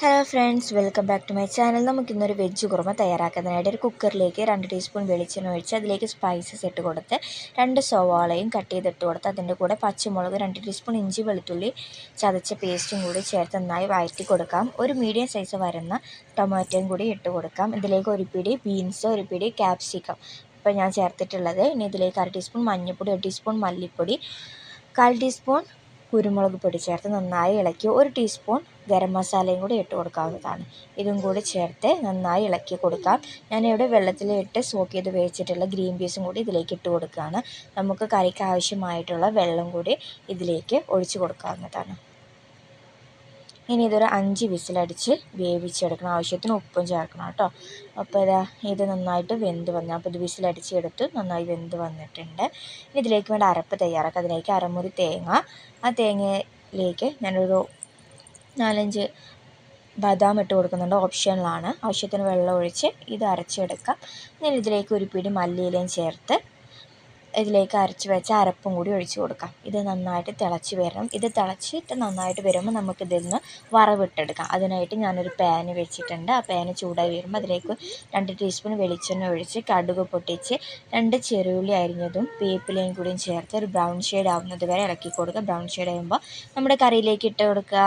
Hello friends welcome back to my channel നമുക്കിന്നൊരു veg kurma തയ്യാറാക്കുന്നതിനായിട്ട് ഒരു കുക്കറിലേക്ക് രണ്ട് ടീസ്പൂൺ വെളിച്ചെണ്ണ ഒഴിച്ച് അതിലേക്ക് സ്പൈസസ് ഇട്ട് കൊടുത്ത് രണ്ട് സവാളയും കട്ട് ചെയ്തിട്ട് കൊടുത്ത് അതിന്റെ കൂടെ പച്ചമുളക് രണ്ട് ടീസ്പൂൺ ഇഞ്ചി വെളുത്തുള്ളി ചതച്ച പേസ്റ്റും കൂടി ചേർത്ത് നന്നായി വഴറ്റി കൊടുക്കാം. ഒരു മീഡിയം സൈസ് വരുന്ന ടൊമാറ്റോയും കൂടി ഇട്ട് കൊടുക്കാം. ഇതിലേക്ക് ഒരു പിടി ബീൻസ് ഒരു പിടി ക്യാപ്സിക്കം ഇപ്പോൾ ഞാൻ ചേർത്തിട്ടുള്ളത്. ഇനി ഇതിലേക്ക് അര ടീസ്പൂൺ മഞ്ഞൾപ്പൊടി ഒരു ടീസ്പൂൺ മല്ലിപ്പൊടി കാൽ ടീസ്പൂൺ കുരുമുളക് പൊടി ചേർത്ത് നന്നായി ഇളക്കി ഒരു ടീസ്പൂൺ ഗരം മസാലയും കൂടി ഇട്ട് കൊടുക്കാവുന്നതാണ്. ഇതും കൂടി ചേർത്ത് നന്നായി ഇളക്കി കൊടുക്കാം. ഞാനിവിടെ വെള്ളത്തിലിട്ട് സോക്ക് ചെയ്ത് വേവിച്ചിട്ടുള്ള ഗ്രീൻ പീസും കൂടി ഇതിലേക്ക് ഇട്ട് കൊടുക്കുകയാണ്. നമുക്ക് കറിക്ക് ആവശ്യമായിട്ടുള്ള വെള്ളം കൂടി ഇതിലേക്ക് ഒഴിച്ച് കൊടുക്കാവുന്നതാണ്. ഇനി ഇതൊരു അഞ്ച് വിസിലടിച്ച് വേവിച്ചെടുക്കണം. ആവശ്യത്തിന് ഉപ്പും ചേർക്കണം കേട്ടോ. അപ്പോൾ ഇതാ ഇത് നന്നായിട്ട് വെന്ത് വന്നു. അപ്പോൾ ഇത് വിസിലടിച്ചെടുത്ത് നന്നായി വെന്ത് വന്നിട്ടുണ്ട്. ഇതിലേക്ക് വേണ്ട അരപ്പ് തയ്യാറാക്കുക അതിലേക്ക് അരമുറി തേങ്ങ. ആ തേങ്ങയിലേക്ക് ഞാനൊരു നാലഞ്ച് ബദാം ഇട്ട് കൊടുക്കുന്നുണ്ട്. ഓപ്ഷനിലാണ്. ആവശ്യത്തിന് വെള്ളം ഒഴിച്ച് ഇത് അരച്ചെടുക്കാം. ഞാൻ ഇതിലേക്ക് ഒരു പിടി മല്ലിയിലയും ചേർത്ത് ഇതിലേക്ക് അരച്ച് വെച്ച അരപ്പും കൂടി ഒഴിച്ച് കൊടുക്കാം. ഇത് നന്നായിട്ട് തിളച്ച് വരണം. ഇത് തിളച്ചിട്ട് നന്നായിട്ട് വരുമ്പോൾ നമുക്കിതിൽ നിന്ന് വറവിട്ടെടുക്കാം അതിനായിട്ട് ഞാനൊരു പാന് വെച്ചിട്ടുണ്ട്. ആ പാന് ചൂടായി വരുമ്പോൾ അതിലേക്ക് രണ്ട് ടീസ്പൂൺ വെളിച്ചെണ്ണ ഒഴിച്ച് കടുക് പൊട്ടിച്ച് രണ്ട് ചെറുള്ളി അരിഞ്ഞതും വേപ്പിലയും കൂടിയും ചേർത്ത് ഒരു ബ്രൗൺ ഷെയ്ഡ് ആവുന്നത് വരെ ഇളക്കി കൊടുക്കുക. ബ്രൗൺ ഷെയ്ഡ് ആകുമ്പോൾ നമ്മുടെ കറിയിലേക്ക് ഇട്ട് കൊടുക്കുക.